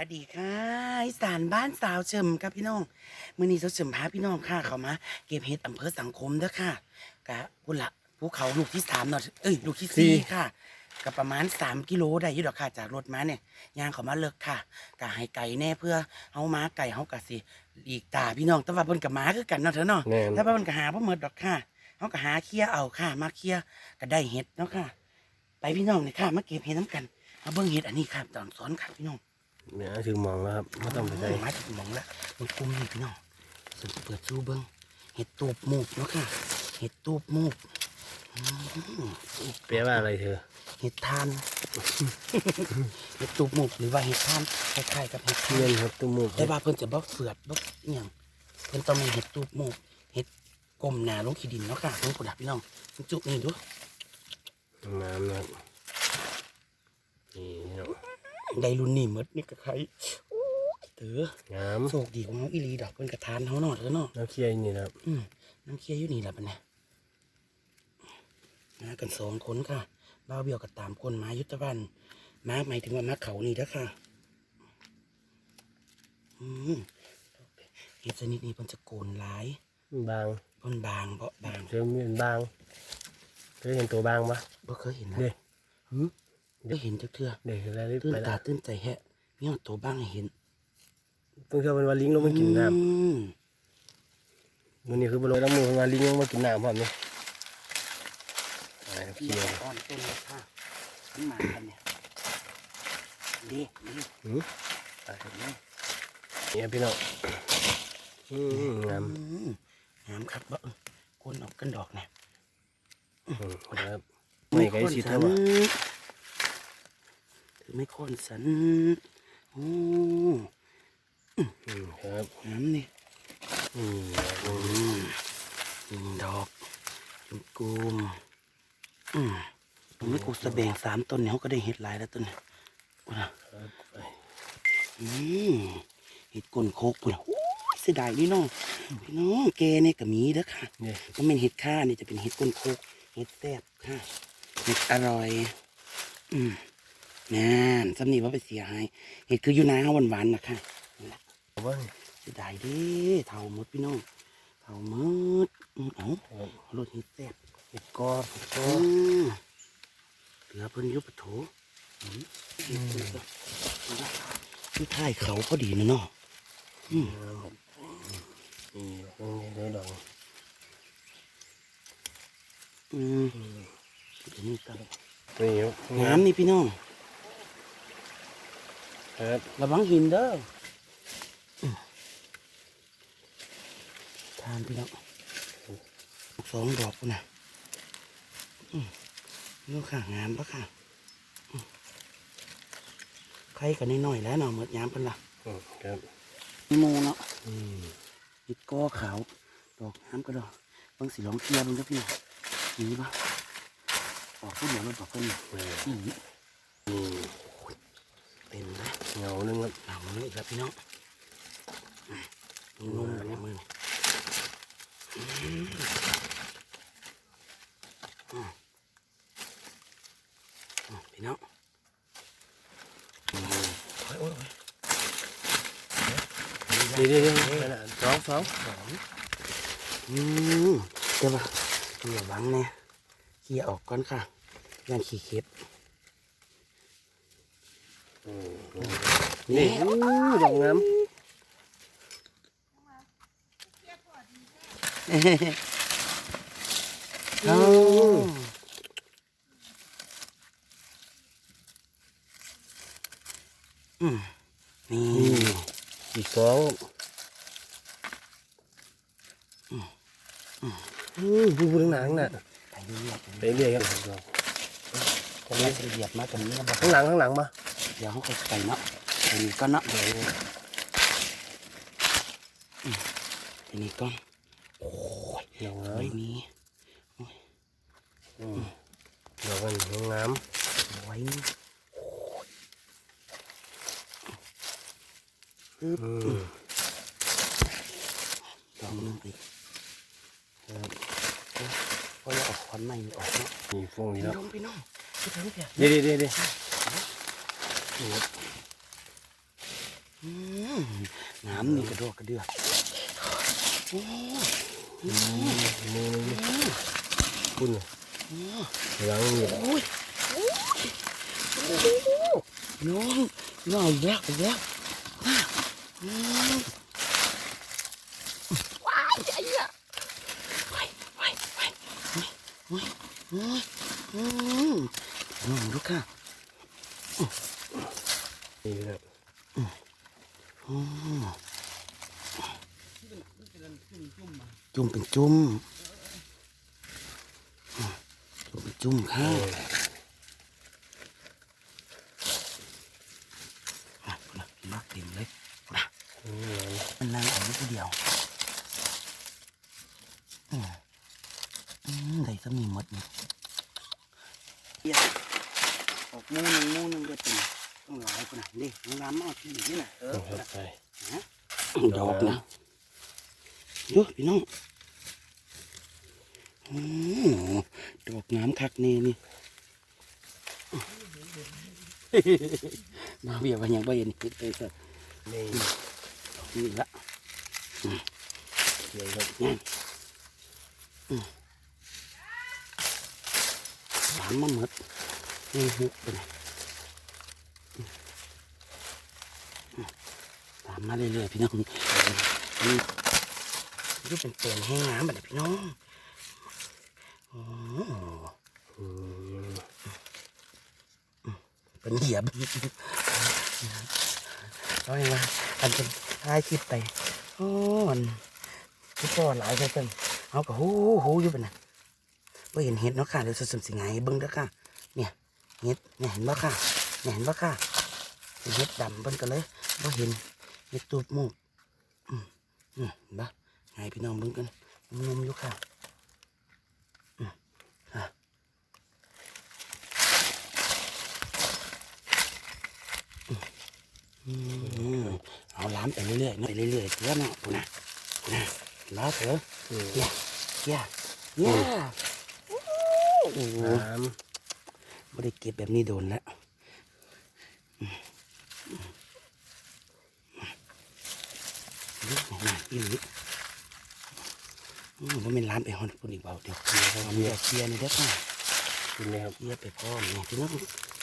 วัสดีค่ะอีสานบ้านสาวเฉิมครับพี่น้องมื้อนี้สาวเฉิมพาพี่น้องค่ะเขามาเก็บเห็ดอำเภอสังคมเด้อค่ะกะพุ่นละภูเขาลูกที่สามเนาะเอ้ยลูกที่สี่ค่ะก็ประมาณสามกิโลได้อยู่ดอกค่ะจากรถมาเนี่ยย่างเขามาเลิกค่ะกะให้ไก่แน่เพื่อเฮามาไก่เฮากะสิอีกตาพี่น้องแต่ว่าเพิ่นกับมาคือกันเนาะเถอะเนาะแน่นแต่ว่าเพิ่นก็หาบ่หมดดอกค่ะเฮาก็หาเคลียร์เอาค่ะ มาเคลียร์ก็ได้เห็ดเนาะค่ะ ไปพี่น้องนี่ค่ะมาเก็บเห็ดน้ำกันเอาเบิ่งเห็ดอันนี้ค่ะตอนสอนค่ะพี่น้อง เนี่ยถึงมองแล้วครับไม่ต้องไปใส่มาถึงหมองละมันกลุ่มนี่พี่น้องส่วนเปิดสู้เบิ้งเห็ดตูบหมูกเนาะค่ะเห็ดตูบหมูกอืมแปลว่าอะไรเธอเห็ดทานเห็ดตูบหมูกหรือว่าเห็ดทานคล้ายๆกับเห็ดเทีทายนนครับตุ้มมูกแต่ว่าเพิ่นจะบอกเฟือดบอกอหย่างเพิ่นต้องมีเห็ดตูบหมูกเห็ดกลมหนาลงขี้ดินเนาะค่ะลงกระดาษพี่น้องจุกนี่ดูน้ำนะครับนี่เนาะ ได้รุ่นนี่หมดนี่ก็ใครโอ้ยเต๋อน้โชคดีของน้องอีหลีดอกเพิ่นกระทานเขาเนาะเถอะเนาะำน้ำเคี่ยวนี่นะครับอืมน้ำเคี้ยวอยู่นี่แหละปะเนี่ยมากันสองคนค่ะบ้าวเบี้ยวกับตามคนมายุทธบันมาหมายถึงว่ามาเขานี่เด้อค่ะอืมเห็ดชนิดนี้เพิ่นจะโกนหลายบางเพิ่นบางเพราะบางเจอมีเป็นบางเคยเห็นตัวบางปะบ่เคยเห็นนะเด็กหืม ได้เห็นจักเทื่อเด็กอะไรรีบตื่นไปตาละตื่นใจแฮะมีเอาตัวบ้างให้เห็นเพิ่งเชื่อมันว่าลิงลงมากินน้อืมำมันนี่คือบริเวณน้ำมือมันว่าลิงลงมากินน้ำพร้อมนี่อะไรครับเคี้เคี่ยยววอ่อนต้นเลยค่ะขึ้นมากันเนี่ยดีดีหืมไปครับนี่ครับพี่น้องอืมงามอืมงามครับบ่เออคนออกกันดอกเนี่ย อืมครับไม่ไกลสิเท่าไหร่ถือ ไม่ค่อนสันโอ้อืมครับน้ำนี่อืมอืมหนึ่งดอกเป็นกูมอืมตรงนี้กูสะแบงสามต้นเนี่ยเขาก็ได้เห็ดหลายแล้วต้นเนี่ยกูนะครับไปอืมเห็ดก้นโคกปุ่นโอ้ยเสียดายนี่น้องพี่น้องแกเนี่ยก็มีเด้อค่ะนี่ก็เป็นเห็ดข้านี่จะเป็นเห็ดก้นโคกเห็ดแซ่บค่ะเห็ดอร่อย อืม นั่นสำนีว่าไปเสียหายเห็ดคืออยู่นาหวานๆนะคะเอาบ้างเสียดายเดิเท่าหมดพี่น้องเท่าหมดอืมเอ้าครับเอารถเห็ดแซ่บเห็ดกอเห็ดกออืมเหลือเพิ่นอยุบปะโถอืมเห็ดเพิ่นก็ที่ท้ายเขาพอดีนะเนาะอืมนี่ตรงนี้เลยดอกอืมเดี๋ยวนี้ก็นี่ครับงามนี่พี่น้อง ครับระวังหินเด้ออืมทานพี่น้องสองดอกพุ่นนะอืมลูกค่ะงามปะค่ะอืมใครกันน้อยๆแล้วเนาะหมดยามเป็นละอืมครับมีหมูเนาะอืมอิดก้อขาว ดอกน้ำก็ดอกบางสีหลองเคลียร์มึงก็พี่น้องนี่ปะออกพูดเหมือนมันบอกเพิ่นเนี่ยนี่ เต็มนะเงาหนึงครับหนาวมืออีกแล้วพี่น้องนุ่มๆเลยมืออืมอืมอืมพี่น้องอืมโอ้ยโอ้ยโอ้ยนี่นี่นี่นั่นน่ะสองสองสองอืมเดี๋ยวมาเดี๋ยวบังเนี่ยเคลียร์ออกก่อนค่ะยันขี้เข็บ อืม นี่อู้ดอกงามเอาอืมนี่นี่อีกสองอืมพูดพูดหนังน่ะไปเรื่อยๆไปเรื่อยครับดอกผมจะเหยียบมาตรงนี้นะบอกข้างหลังข้างหลังมา เดี๋ยวเขาไปไปเนาะ อันนี้ก็เนาะเดี๋ยวอืมอันนี้ก็โอ้ยดอกใบงามนี้อืมดอกมันงามไว้นี่ปึ๊บอืมดอกหนึงอีกเพราะเราเออกควันใหม่นี่ออกเนาะนี่ฟงพี่นี่น้แล้อวงพี่น้องพี่น้องเพียเดี๋ยวเดี๋ยวเดี๋ยวเดี๋ยว อ อืม น้ำนี่กระโดดกระเดือกโอ้นี่นี่นี่คุณน่ะโอ้หลังนี่โอ้ยน้องน้องอีกแล้วอีกแล้วว้าวอืมว้ายใจอะว้ายว้ายว้ายว้ายว้ายอืมน้องลูกค่ะ นี่ครับ อืม จุ่มเป็นจุ่มอืมจุ่มเป็นจุ่มค่ะอะนะมักเต็มเลยนะนี่หลังมันนั่งเอาไว้ทีเดียวอืมอืมได้สมีหมดนี่เอียดออกหมูหนึ่งหมูหนึ่งก็เป็นต้องหลายคนนะนี่น้ำมากที่นี่นะเออครับไปดอกนะเยอะพี่น้องอืม ดอกน้ำคักเน่นี่มาเบียวยังไม่เห็นคิดเลยครับนี่นี่ละเดี๋ยวครับนี่สามมาหมดนี่หุบไปไหนตามมาเรื่อยๆพี่น้องนี่เป็นเปลี่ยนแห้งน้ำแบบพี่น้องโอ้ อืม เป็นเหยียบเอาไงวะอันเป็นท้ายคลิปไปโอ้มันพี่พ่อหลายเลยกันเอากับหูหูอยู่เป็นน่ะว่าเห็นเห็ดเนาะค่ะเดี๋ยวจะสมสิงไงเบิ้งเด้อค่ะ เนี่ยเห็ดเนี่ยเห็นบ่ค่ะเนี่ยเห็นบ่ค่ะเห็ดดำเบิ้งกันเลยว่าเห็นเห็ดตูบมูกอืมอืมบ่ไงพี่น้องเบิ้งกันนุ่มๆอยู่ค่ะอืมค่ะ อืม เอาล้ามไปเรื่อยๆเนาะไปเรื่อยๆเถอะเนาะปูนะปูนะล้าเถอะอืมเย่เย่เย่โอ้โหน้ไม่ได้เก็บแบบนี้โดนแล้วอืมอืมอืมนี่อีหลีอืมว่าเป็นล้ามไปฮอนปุ่นอีกเบาเดี๋ยวเคลียร์เอาเมียเคลียร์นี่เด้อค่ะำกินเลยครับเคลียร์ไปพร้อมเนี่ยพี่น้อง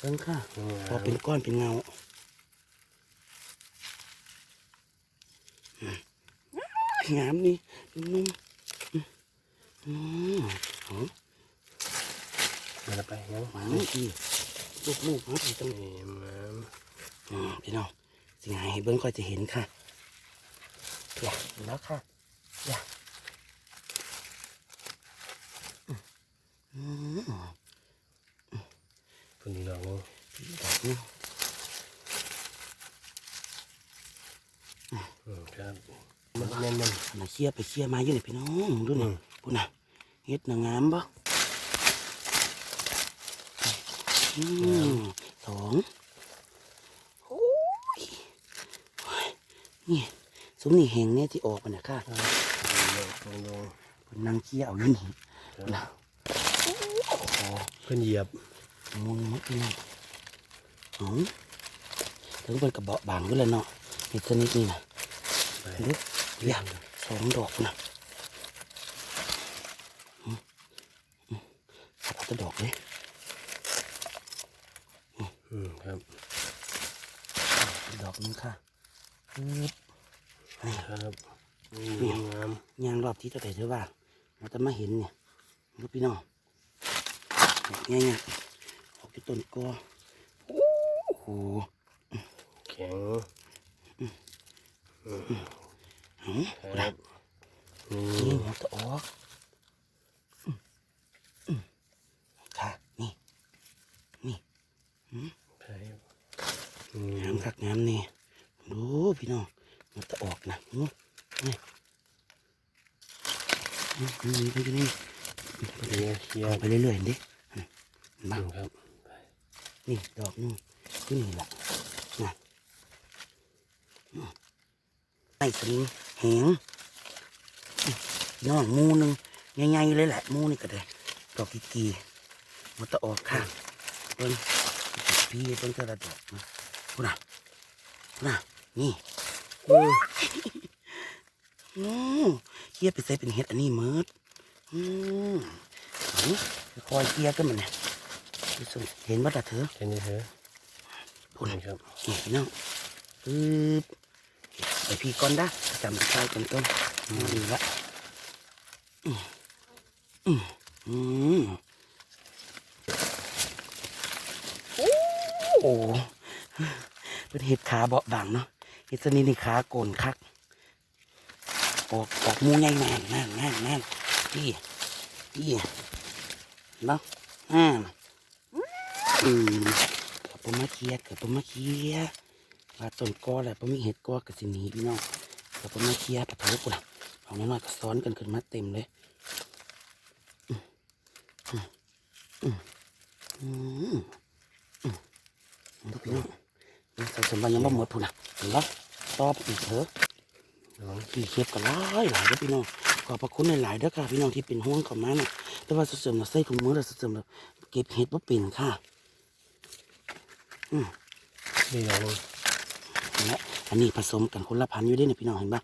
เบิ่งค่ะอืมพอเป็นก้อนเป็นเงาอืม งามนี่นุ่มอืมอืมอ๋อมาไปยังหวานอีลูกลูกมาไปตรงนี้นี่น้อืมพี่น้องสิงหายเบิ้งก็จะเห็นค่ะอยากแล้วค่ะอยากอืมคุณลองดอกนี้อืมครับ มันแน่นมันน่ะเคลียร์ไปเคลียร์มาอยู่นี่พี่น้องดูนี่ปุ่นน่ะเฮ็ดนางงามบ่อืมสองโอ้ยโอ้ยนี่สมนี่แหงเนี่ยที่ออกมาเนี่ยค่ะลงลงลงเพิ่นนั่งเคลียร์เอาอยู่นี่นะโอ้โหเพื่อนเหยียบมุนมัดนี่อ๋อถึงเป็นกระเบาะบางด้วยแหล้วเนาะเห็ดชนิดนี้นะไปเด็ก เรียกสองดอกนะอืมอืมเอาแต่ดอกเลยอืมครับ ดอกหนึงค่ะปึ๊บครับนี่งามยางรอบที่เจะแต่เธอว่าเราจะมาเห็นเนี่ยลูกพี่น้องไงไงออกที่ต้นกอโอ้โหแข็งหืม ครับนี่นี่หัวจะออกอืมอืมค่ะนี่ นี่ไปอืมงามคักงามนี่ดูพี่น้องมันจะออกนะอู้นี่นี่นี่ไปอยู่นี่เคลียร์เคลียเอาร์ไปเรื่อยๆเห็นดิเห็นอืบ้างมครับนี่ดอกนึงขึ้นนี่แหละนะอืมไอ้สลิง แหงอืมน้องหมูหนึงใหญ่ๆเลยแหละหมูนี่ก็ได้ดอกกีกีมันจะออกค่ะเบิ้งพี่เบิ้งแต่ละดอกนะพูดนะพูดนะนี่อืมอืมเคี่ยไปใส่เป็นเห็ดอันนี้เมิดอืมเอาคอยเคี่ยกันมันเนี่ยดูสิเห็นว่าตาเธอเห็นนี่เถอะพุ่นนี่ครับนี่พี่น้องปึ๊บ ไปพี่ก่อนด้จำใส่กันต้นนี่ละอืมอืมอืมโอ้เป็นเห็ดขาเบาบางเนาะเห็ดสนิทนี่ขาโกนคัก ออกออกมูใหญ่แน่นแน่นแน่นแน่นพี่พี่เนาะอ่าอืมเกับปมะเคียเกับปมะเคีย ว่าต้นกอแหละปมีเห็ดกอกับสินีพี่น้องกับปมะเคียปะโถกุละเอาน้อยๆก็ซ้อนกันขึ้นมาเต็มเลยอืมอืมอืมอืมอืมดูพี่น้องนี่ใส่สมบัติยังบ่หมดพุ่นนะเห็นปะตอบอีกเถอะระวังพี่เข็บกันหลายหลายเด้อพี่น้องขอบพระคุณหลายๆเด้อค่ะพี่น้องที่เป็นห่วงกับมาน่ะแต่ว่าเสริมเราใส่ถุงมือเราเสริมเราเก็บเห็ดบ่เป็นค่ะนี่ลองลงเห็ นไหมอันนี้ผสมกันคนละพันอยู่ด้เนี่ยพี่น้องเห็นปะ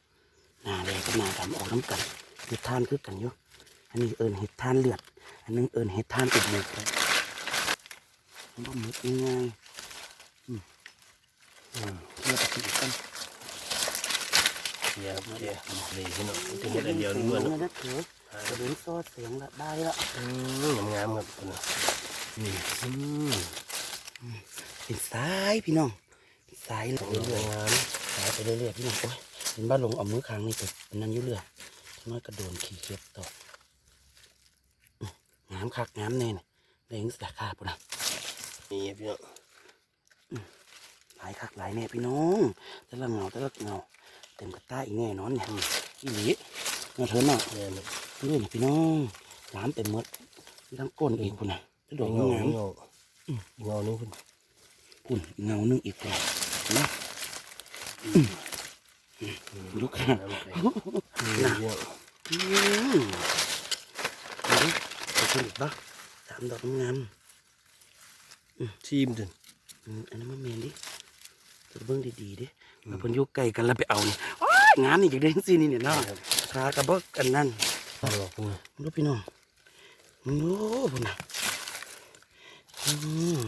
หนาแดงกับหนาดำออกน้ำกันเห็ดทานคือกันอยู่อันนี้เอิญเห็ดทานเลือด อันนึงเอิญเห็ดทานติดหมึกเลยมันบ่หมึกง่ายอืมอืมเลือดติดกันเดี๋ยวเดี๋ยวนี่พี่น้องมันจะเห็ดอันเดียวนี่ด้วยเนนะเถอะกระเด็นซอเสียงละได้ละอืมงามครับพี่น้องนี่อืมเป็นสายพี่น้อง สายเลตรงนี้ยเรื่องงามสายไปเรื่อยๆพี่น้องโอ้ยเห็นบ้านลงเอามือค้างนี่แต่อันนั้นอยู่เรื่อยน้อยกระโดนขี่เข็บต่ออื้องามคักงามแน่เนี่ยแดงสาขาปุ่นนะนี่พี่น้องหลายคักหลายแน่พี่น้องแต่ละเงาแต่ละเงาเต็มกระต้าอีกแน่นอนเนี่ยอีหลีเงาเถินเนาะเนี่ยนี่ดูนี่พี่น้องน้ำเต็มหมดมีทั้งก้นอีกปุ่นนะกระโดดเงางามเงาเงานี่คุณปุ่นอีกเงาหนึงอีกปุ่น นะลูกค้าน้ำไปนี่พี่น้องอืมดูดิไปขึ้นอีกปะสามดอกงามชิมจนๆอืมอันนั้นมันเมนดิจะเบิ้งดีๆดิมาเพิ่นอยุกไก่กันแล้วไปเอานี่โอ้ยงามนี่จากได้ทั้งสิ้นนี่เนี่ยเนาะครับขากระบอกกันนั่นเอาหรอกคุณมึงดูพี่น้องมึงดูพุ่นน่ะอืม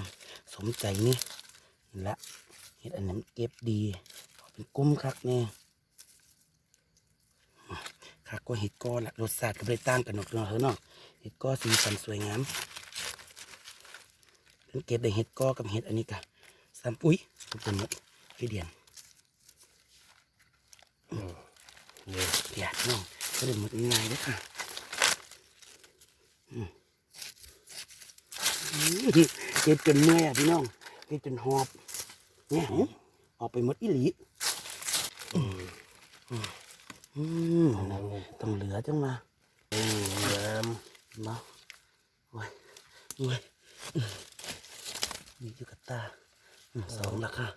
สมใจนี่นี่ละ เห็ดอันนั้นเก็บดีเป็นกุ้มคักแน่คักก็เห็ดก้อนละรสชาติก็ไม่ได้ต่างกันหรอกเนาะเถอเนาะเห็ดก้อสีสันสวยงามเป็นเก็บได้เห็ดก้อกับเห็ดอันนี้กะซ้ำอุ้ยทุกคนหมดพี่เดียนเดี๋ยเดียดน้องก็เลยหมดง่ายเด้ค่ะอืมอืมเก็บจนเมื่อยอะพี่น้องเก็บจนหอบ เนี่ยออกไปหมดอีหลีอืมอืมต้องเหลือจังมาอืมน้มาโอ้ยโอ้ยมีอยู่กับตาสองละค่ะ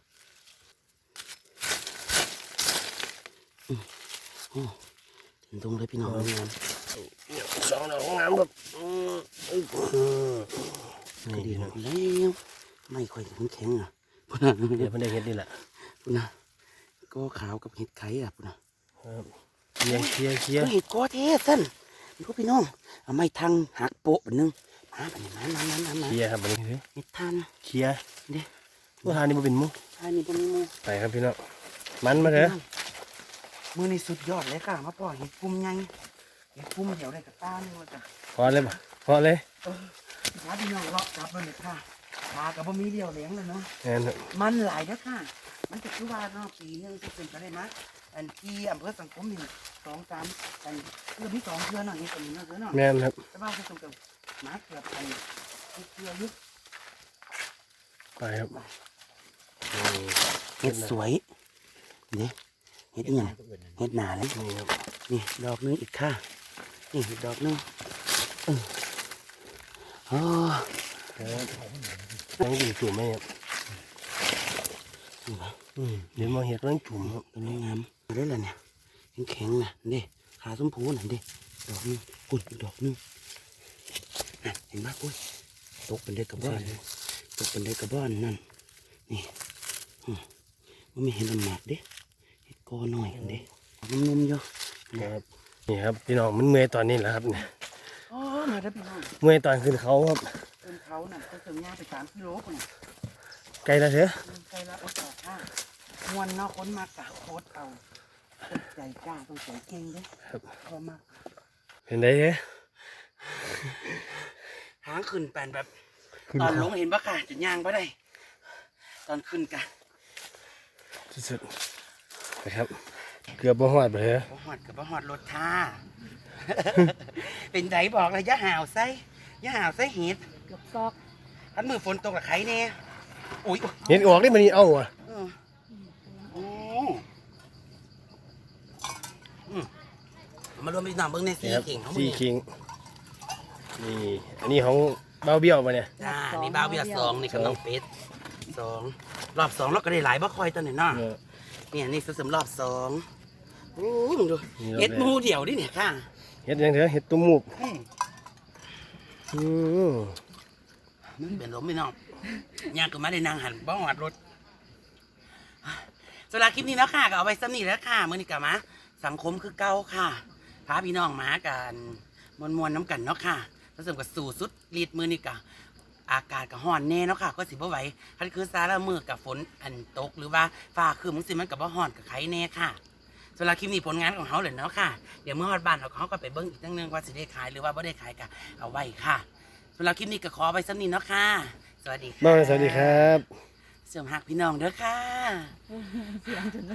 อืมอ้ถึงตรงเลยพี่น้องงามสองดอกงามแบบอืมไม่ดีน้แล้วไม่ค่อยแข็งๆอะ พุ่นน่ะเดี๋ยวเพิ่นได้เห็ดนี่แหละพุ่นน่ะก็ขาวกับเห็ดไข่อะพุ่นน่ะครับเคลียร์เคลียร์เคลียร์ก็เห็ดกอเทสั้นดูพี่น้องเอาไม้ทางหักโปะบันนึงมาบันนี้มามามามามาเคลียร์ครับบัดนี้คือเห็ดทานเคลียร์เด้ว่าทานนี่บ่เป็นหมุอันนี้เป็นหมูไปครับพี่น้องมันมาเถอะมือนี่สุดยอดเลยค่ะมาปล่อยเห็ดปุ่มใหญ่เห็ดปุ่มเดี๋ยวได้กับตาหนึงว่าจ้ะพอเลยป่ะพอเลยหาพี่น้องเลาะกลับมาเลยค่ะ ปลากับบะมีเดียวเลี้ยงเลยเนาะแอนครับมันหลายเด้อค่ะ มันจะคือว่าเนาะปีหนึงจะเป็นไปได้ไหมอันที่อำเภอสังคมนี่สองสามอันเออมีสองเทือเนาะนี่ตัวนี้เนาะเทือเนาะแม่นครับแต่ว่าจะตรงกับหมาเกือบอันเทืออยุไปครับนี่เห็ดสวยนี่เห็ดอีหยังเห็ดหนาเลยนี่ครับนี่ดอกหนึงอีกค่ะนี่อีกดอกหนึงเออโอ้ ยังอยู่จุ่มไหมครับนี่ปะอืมเดี๋ยวมาเห็ดร้องจุ่มครับตัวนี้งามได้แล้วเนี่ยแข็งๆนะนี่ขาสมพูน่ะดิดอกหนึงอุ้ยอีกดอกหนึงน่ะเห็นไหมอุ้ยตกเป็นเด็กกระบ้อนตกเป็นเด็กกระบ้อนนั่นนี่อืมมันมีเห็ดมันหมากเด้เห็ดกอหน่อยอันเด้นุ่มๆอยู่ครับนี่ครับพี่น้องมันเมื่อยตอนนี้แหละครับเนี่ยโอ้มาได้อพี่น้องเมื่อยตอนขึ้นเขาครับเดิ นเขาน่ะก็ถึงย่างไปสามกิโลคนน่ะไกลแล้วเถอะใครละอดออกค่ะมวนเนาะคนมากกะโคตรเอาต้องใจกล้าต้องใจเก่งเด้ครับพอมากเป็นไงเถอะหางขึ้นแปนแบบขึ้นตอนลเขางเห็นปะค่ะจะย่างปะได้ ตอนขึ้นกะสุดๆนะครับ เกือบบ่หอดไปเลยบ่หอดกับบ่หอดรถท่า เป็นไดบอกเลยอย่าห่าวใส่อย่าห่าวใส่เห็ด เกือบซอกทันมือฝนตกละไข่เนี่ยอุ้ยเห็นออกได้มันนี่เอ้าอะเออโอ้อืมมารวมพี่น้องเบิ่งในสีนี่ครับเข่งเขาสี่มือคิงนี่อันนี้ของเบาเบี้ยวมาเนี่ยจ้านี่บ้าวเบียร์สองนี่กับน้องเป็ดสองรอบสองเราก็ได้หลายบ่คอยตอนนี้เนาะ เออ เนี่ยนี่สมรอบสองโอ้ยมึงดูนี่รอบเอ็ดแรกหมูเดี่ยวดิเนี่ยค่ะเห็ดยังเถอะเห็ดตุ้มมูกอืมอืม มันเป็นลมพี่น้องย่างก็มาได้นางหันบ้องหัดรถสำหรับคลิปนี้แล้วค่ะก็เอาไปซ้ำนีแล้วค่ะมื่อนี้กลับมาสังคมคือเก่าค่ะพาพี่น้องมากันมวนมวนๆน้ำกันเนาะค่ะผสมกับสู่สุดรีดมือนี่กะอากาศกับห้อนแน่เนาะค่ะ ก็สิบ่ไหวคันคือซาละมือกับฝนอันตกหรือว่าฟ้าคือมึงสิมันกับบ่ห้อนกับไข่แน่ค่ะสำหรับคลิปนี้ผลงานของเขาเลยเนาะค่ะ เดี๋ยวเมื่อฮอดบ้านเขาก็ไปเบิ้งอีกตั้งนึงว่าสิได้ขายหรือว่าบ่ได้ขายกะเอาไว้ค่ะ สำหรับคลิปนี้ก็ขอไปซ้ำนี้เนาะค่ะ สวัสดีค่ะบ้าสวัสดีครับ เสริมหักพี่น้องเด้อค่ะ เสียงจน